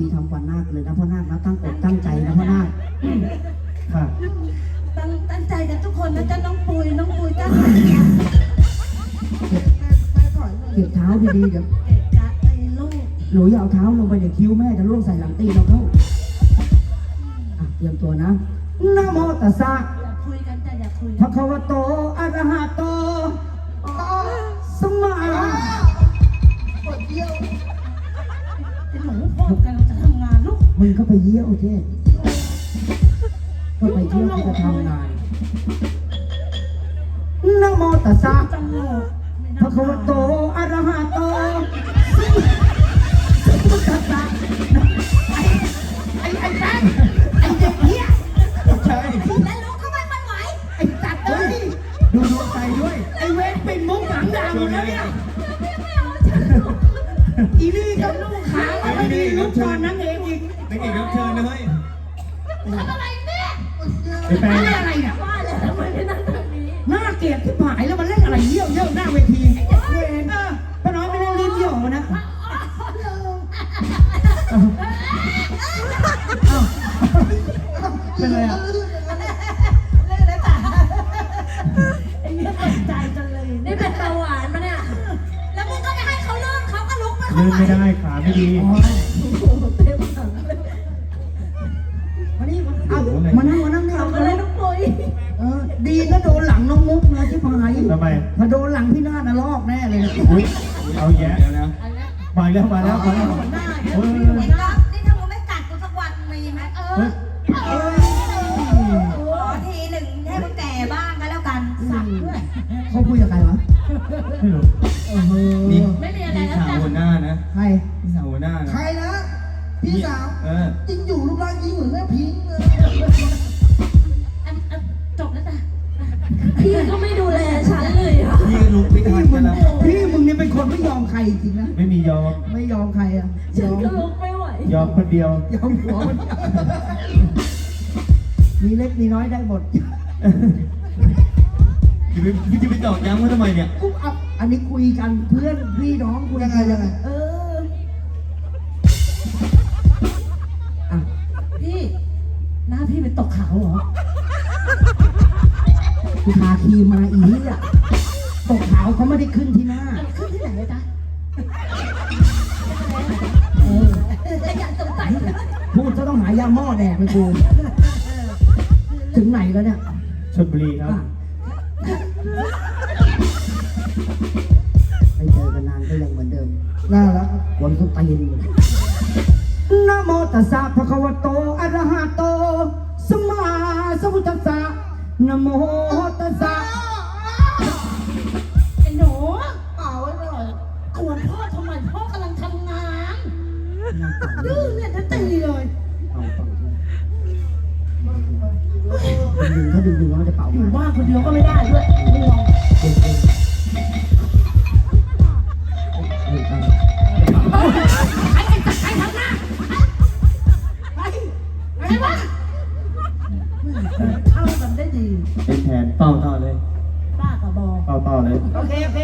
ธีทำวันนาคเลยนะพ่อนาคนะตั้งอกตั้งใจนะพ่อนาคค่ะตั้งตั้งใจกันทุกคนนะจ๊ะน้องปุยน้องปุยตั้งใจเก็บเท้าดีๆเดี๋ยวเกะกะไอ้ลูกหนูอย่าเอาเท้าลงไปเดี๋ยวคิ้วแม่จะร่วงใส่หลังตีนเราเข้าอะเตรียมตัวนะนะโมตัสสะอย่าคุยกันจ้ะอย่าคุยภะกันคะวะโตอะระหะโต มึงก็ไปเยี่ยวเทศก็ไปเยี่ยวก็จะทำงานนโมตัสสะจังเลยภะคะวะโตอะระหะโตสัมมาสัมพุทไอ้ไอ้แป้งไอ้เด็กเหี้ยใช่แล้วลูกเข้าไปมันไหวไอ้จัดเอ้ยดูดวงใจด้วย ไอ้เวทปิดมุกหลังด่าหมดแล้วเนี่ยไม่เอาฉันลูกอีนี่ก็ลูกขาแล้วไม่ดีลูกตอนนั้น องอีกเป็นอีกรับเชิญนะเฮ้ยทำอะไรเนี่ยไอ้แปงนี่อะไรเนี่ยว่าเลยทำไมไม่นั่งแบบนี้น่าเกลียดที่ผายแล้วมันเล่นอะไรเยี่ยวเยี่ยวหน้าเวทีเวรเออป้าน้อยไม่ได้รีบเยี่ยวนะเป็นไรอะเล่นแล้วจ้ะไอ้เนี่ยตกใจจังเลย นี่เป็นเบาหวานปะเนี่ย แล้วมึงก็ไม่ให้เขาเลิกเขาก็ลุกไปเดินไม่ได้ขาไม่ดี อดีนะโดนหลังน้องมุกนะที่ผายทำไม ถ้าโดนหลังพี่นาฏนะลอกแน่เลยนะอุ้ยเอาแยะแล้วนะมาแล้วมาแล้วมาแล้วหัวหน้าเฮ้ยนี่ถ้านี่ถ้ามึงไม่กัดกูสักวันมีไหมเออเอ้ยขอทีหนึ่งให้มึงแก่บ้างก็แล้วกันสักด้วยเขาคุยกับใครวะไม่รู้เออนี่ไม่มีอะไรนี่แล้วสาวจ้ะหัวหน้านะใครนี่สาวหัวหน้านะใครนะพี่สาวเออจริงอยู่รูปร่างจริงเหมือนแม่พิง ยอมคนเดียวยอมหัวมันมีเล็กมีน้อยได้หมดจะไปจะไปตอกย้ำเขาทำไมเนี่ยกุ๊บอับอันนี้คุยกันเพื่อนพี่น้องคุยยังไงกันยังไงเอออะพี่หน้าพี่เป็นตกขาวเหรอกูทาครีมมาอีอะตกขาวเขาไม่ได้ขึ้นที่หน้ามันขึ้นที่ไหนเลยจ๊ะ อยากสงสัยพูดจะต้องหายาหม้อแดกไปกู ถึงไหนแล้วเนี่ยชลบุรีครับอะไม่เจอกันนานก็ยังเหมือนเดิม น่ารักวนทุกตีนนะโมตัสสะภะคะวะโตอะระหะโตสัมมาสัมพุทธัสสะนะโม ไอ้วะเข้ากันได้ดีเป็นแทนเป้าต่อเลย ป้ากับบอเป้าต่อเลย โอเค โอเค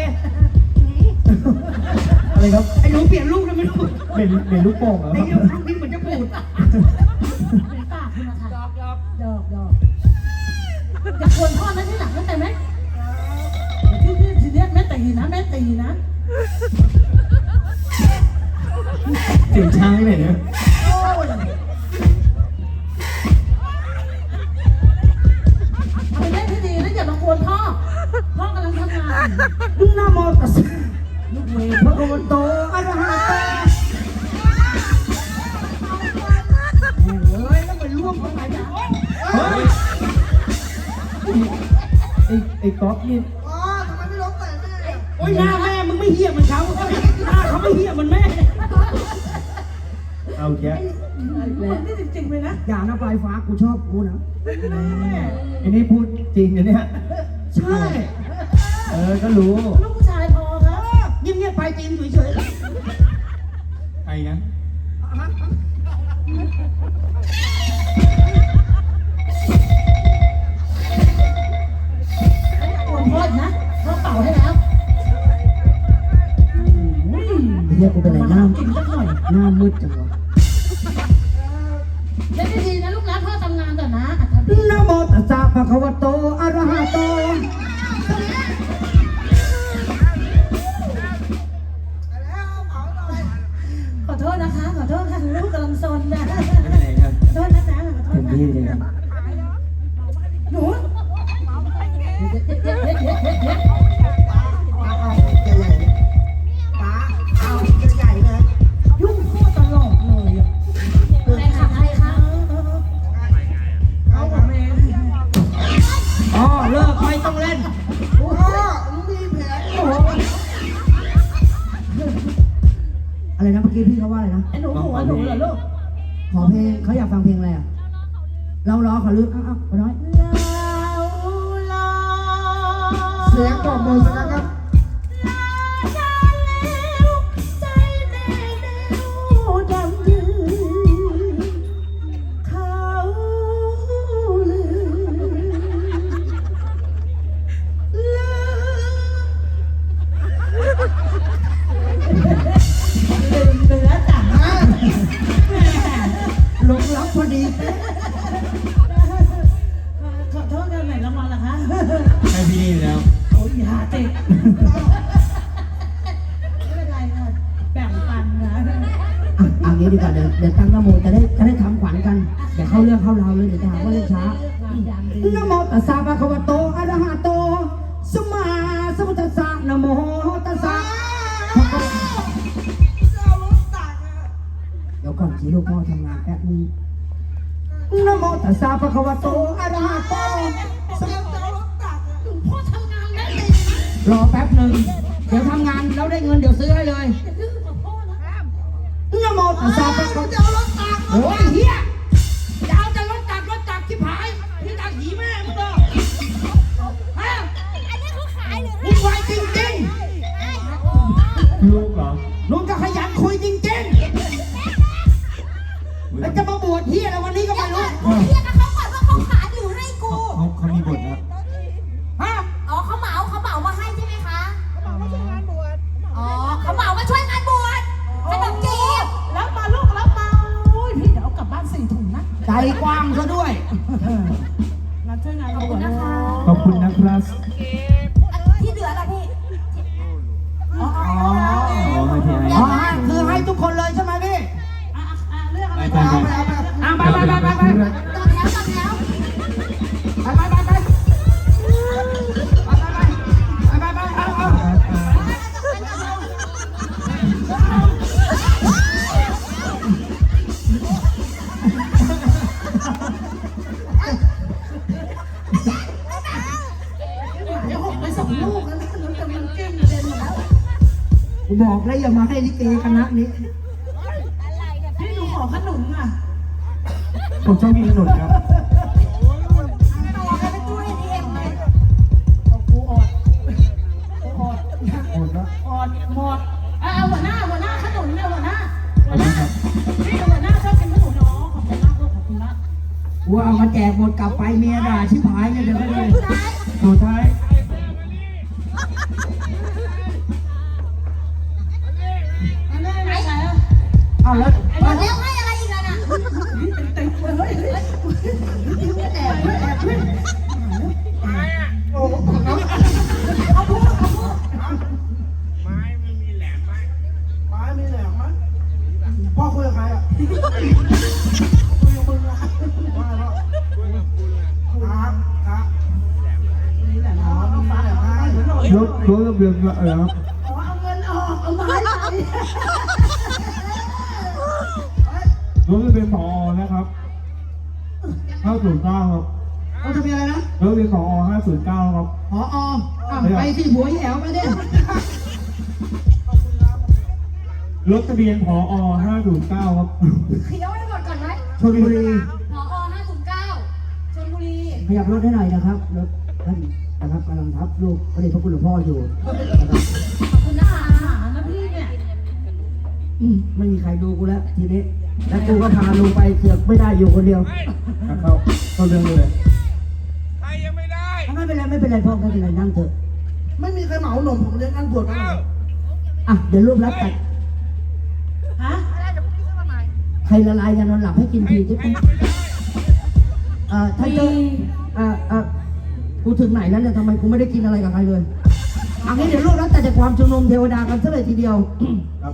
อะไรครับ ไอ้หนูเปลี่ยนลูกแล้วไม่รู้เป็นเป็นลูกโป่งเหรอไอ้เหี้ยลูกนี้เหมือนจะพูดเป็นป้าขึ้นมาค่ะดอกดอกดอกดอกอย่ากวนพ่อนะที่หลังเข้าใจไหมที่นี่ทีเนี้ยแม่ตีนะแม่ตีนะ เสียงช้างที่ไหนเนี่ยโอ้ย ลังทำงานนะโมตัสสะลูกเวทพระองค์โตอะระหะโตแม่งเลยแล้วไปล่วงเข้าไปอะเฮ้ยไอ้ไอ้ก๊อฟนี่อ๋อทำไมไม่ร้องแต่แม่โอ้ยหน้าแม่มึงไม่เหี้ยเหมือนเขาหน้าเขาไม่เหี้ยเหมือนแม่เอาแยะเหมือนนี่จริงๆเลยนะอย่านะปลายฟ้ากูชอบกูนะไอ้นี่พูดจริงนะเนี่ยใช่ ออ ก็รู้ ลูกผู้ชายพอครับเงียบๆไปตีนเฉยใครนะ อเพลงเขาอยากฟังเพลงอะไรอะ เราร้อเขาลืมอ้าวอ้าวน้อยเสียงปรบมือสักครับ เอางี้ดีกว่าเดี๋ยวเดี๋ยวตั้งนโมจะได้จะได้ทำขวัญกันเดี๋ยวเข้าเรื่องเข้าราวเลยเดี๋ยวจะหาว่าเล่นช้านะโมตัสสะภะคะวะโตอะระหะโตสัมมาสัมพุทธัสสะนะโมตัสสะภะคะวะเอารถตักอะเดี๋ยวก่อนสิลูกพ่อทำงานแป๊บนึงนะโมตัสสะภะคะวะโตอะระหะโตสัมเอาจะเอารถตักอะพ่อทำงานได้เลยรอแป๊บหนึ่งเดี๋ยวทำงานแล้วได้เงินเดี๋ยวซื้อให้เลย โมตัสสะภะคะวะจะเอารถตักโอ้ยเฮีย กว้างซะด้วยงานช่วยงานขอบคุณนะคะ ขอบคุณนะครับ บอกแล้วอย่ามาให้ลิเกคณะนี้พี่หนูขอขนมอะผมชอบกินขนมครับต่อกันเป็นตู้เอทีเอ็มเลยเอากูอดกูอดหมดแล้วอดหมดเอาเอาหัวหน้าหัวหน้าขนมเนี่ยหัวหน้าขหัอวบหคุน้าณครับพี่หัวหน้าชอบกินขนมเนาะขอบคุณมากลูกขอบคุณมากกูเอามาแจกหมดกลับไปเมียด่าชิบหายเนี่ยเดี๋ยวไม่ได้ พ่อคุยกับใครอะคุยกับมึงอะว่าแล้วครับครับนี่แหละอ๋อเนาะมีแหลมไหมรถรถระเบียงเออครับเอาเงินออกเอาไม้ไปรถระเบียงผอนะครับห้าศูนย์เก้าครับเขาจะมีอะไรนะรถเบียงผอห้าศูนย์เก้าครับพออไปที่หัวแหวไปดิ รถทะเบียนผอห้าศูนย์เก้าครับเขียวให้หมดก่อนไหมชลบุรีหมอ509ชลบุรีขยับรถให้หน่อยนะครับรถท่านนะครับกำลังทับลูกพระเดชพระคุณหลวงพ่ออยู่นะครับขอบคุณนะคะหานะพี่เนี่ยอืมไม่มีใครดูกูแล้วทีนี้แล้วกูก็พาลูกไปเสือกไม่ได้อยู่คนเดียวเข้าเข้าเรื่องเลยไม่เป็นไรไม่เป็นไรพ่อไม่เป็นไรนั่งเถอะไม่มีใครเหมาหนมผมเลี้ยงงานบวชมาเหรออะเดี๋ยวรูปรับตัด ฮะ ใครละลายยานอนหลับให้กินทีใช่ไหมเอ่อท่านเจ้าเอ่อเอ่อกูถึงไหนแล้วเนี่ยทำไมกูไม่ได้กินอะไรกับใครเลยเอันนี้เดี๋ยวรูปรับตัดจากความชุมนุมเทวดากันซะเลยทีเดียว ครับ